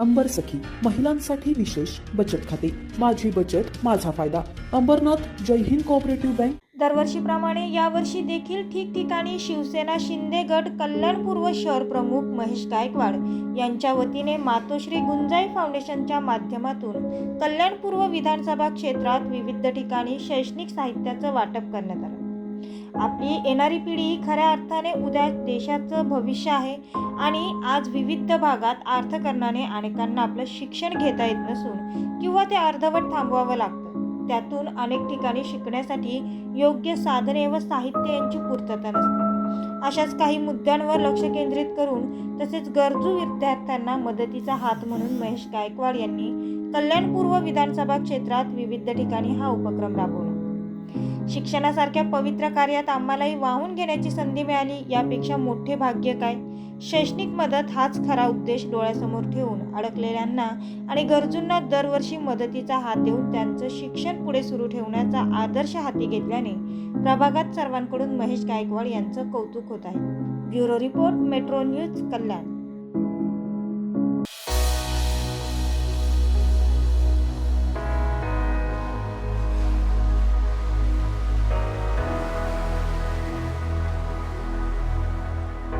अंबर सखी महिलांसाठी विशेष बचत खाते. माझी बचत माझा फायदा. Ambernath Jai Hind cooperative bank. दरवर्षीप्रमाणे यावर्षी देखील ठिकठिकाणी शिवसेना शिंदे गट कल्याण पूर्व शहर प्रमुख महेश गायकवाड यांच्या वतीने मातोश्री गुंजाई फाउंडेशनच्या माध्यमातून कल्याण पूर्व विधानसभा क्षेत्रात विविध ठिकाणी शैक्षणिक साहित्याचं वाटप करण्यात आलं. आपली येणारी पिढी ही खऱ्या अर्थाने उद्या देशाचं भविष्य आहे आणि आज विविध भागात अर्थकारणाने अनेकांना आपलं शिक्षण घेता येत नसून किंवा ते अर्धवट थांबवावं लागतं. त्यातून अनेक ठिकाणी शिकण्यासाठी योग्य साधने व साहित्य यांची पूर्तता नसते. अशाच काही मुद्द्यांवर लक्ष केंद्रित करून तसेच गरजू विद्यार्थ्यांना मदतीचा हात म्हणून महेश गायकवाड यांनी कल्याणपूर्व विधानसभा क्षेत्रात विविध ठिकाणी हा उपक्रम राबवला. शिक्षणासारख्या पवित्र कार्यात आम्हालाही वाहून घेण्याची संधी मिळाली यापेक्षा मोठे भाग्य काय? शैक्षणिक मदत हाच खरा उद्देश डोळ्यासमोर ठेवून अडकलेल्यांना आणि गरजूंना दरवर्षी मदतीचा हात देऊन त्यांचं शिक्षण पुढे सुरू ठेवण्याचा आदर्श हाती घेतल्याने प्रभागात सर्वांकडून महेश गायकवाड यांचं कौतुक होत आहे. Bureau report Metro News Kalyan.